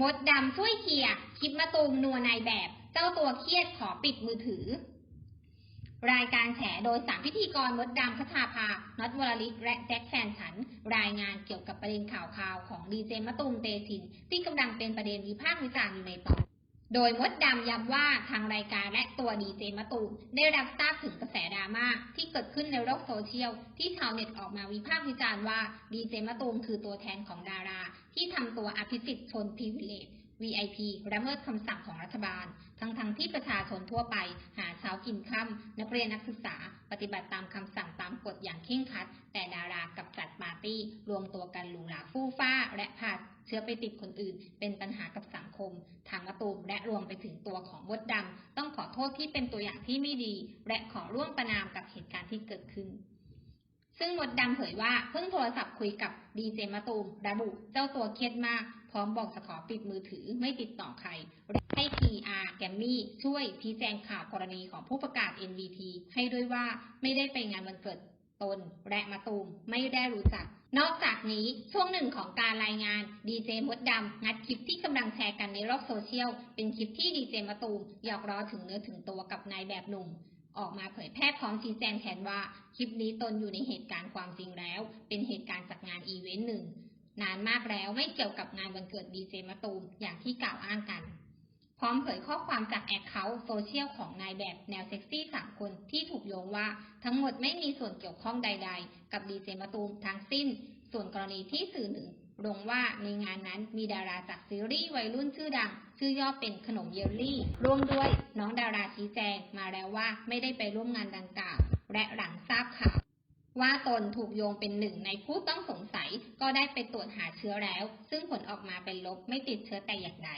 มดดำช่วยเคียร์คลิปมาตูมนัวนายแบบ เจ้าตัวเครียดขอปิดมือถือ รายการแฉโดยสามพิธีกรมดดำคชาภา น็อตวรลิศและแจ็คแฟนฉัน รายงานเกี่ยวกับประเด็นข่าวข่าวของดีเจมะตูมเตชิน ที่กำลังเป็นประเด็นวิพากษ์วิจารณ์อยู่ในตอน โดยมดดำย้ำว่าทางรายการและตัวดีเจมะตูมได้รับทราบถึงกระแสดราม่าที่เกิดขึ้นในโลกโซเชียลที่ชาวเน็ตออกมาวิพากษ์วิจารณ์ว่าดีเจมะตูมคือตัวแทนของดารา ที่ทำตัวอภิสิทธิ์ชนพิเวเลต VIP ละเมิดคำสั่งของรัฐบาล ทั้งๆทที่ประชาชนทั่วไป หาเช้ากินค่ำนักเรียนนักศึกษา ปฏิบัติตามคำสั่งตามกฎอย่างเคร่งครัด แต่ดารากับจัดปาร์ตี้ รวมตัวกันหรูหราฟู่ฟ้า และพาเชื้อไปติดคนอื่น เป็นปัญหากับสังคม ทางมะตูมและรวมไปถึงตัวของมดดำต้องขอโทษที่เป็นตัวอย่างที่ไม่ดี และขอร่วมประนามกับเหตุการณ์ที่เกิดขึ้น ซึ่งมดดำเผยว่าเพิ่งโทรศัพท์คุยกับดีเจมะตูมระบุเจ้าตัวเครียดมาก พร้อมบอกจะขอปิดมือถือไม่ติดต่อใคร ให้ PR แกมมี่ช่วยชี้แจงข่าวกรณีของผู้ประกาศ NVT ให้ด้วยว่าไม่ได้ไปงานวันเกิดตนและมาตูมไม่ได้รู้จัก นอกจากนี้ช่วงหนึ่งของการรายงานดีเจมดดำงัดคลิปที่กำลังแชร์กันในโลกโซเชียลเป็นคลิปที่ดีเจมาตูมหยอกล้อถึงเนื้อถึงตัวกับนายแบบหนุ่ม ออกมาเผยแพร่พร้อมชี้แจงแทนว่า คลิปนี้ตนอยู่ในเหตุการณ์ความจริงแล้ว เป็นเหตุการณ์จากงานอีเวนต์หนึ่ง นานมากแล้วไม่เกี่ยวกับงานวันเกิดดีเจมาตูมอย่างที่กล่าวอ้างกัน พร้อมเผยข้อความจากแอคเคาท์โซเชียลของนายแบบแนวเซ็กซี่สามคนที่ถูกโยงว่าทั้งหมดไม่มีส่วนเกี่ยวข้องใด ๆ กับดีเจมาตูมทั้งสิ้น ส่วนกรณีที่สื่อหนึ่งลงว่าในงานนั้นมีดาราจากซีรีส์วัยรุ่นชื่อดัง ชื่อย่อเป็นขนมเยลลี่ ร่วมด้วยน้องดาราชี้แจงมาแล้วว่าไม่ได้ไปร่วมงานดังกล่าว และหลังทราบข่าวว่าตนถูกโยงเป็นหนึ่งในผู้ต้องสงสัยก็ได้ไปตรวจหาเชื้อแล้ว ซึ่งผลออกมาเป็นลบไม่ติดเชื้อแต่อย่างใด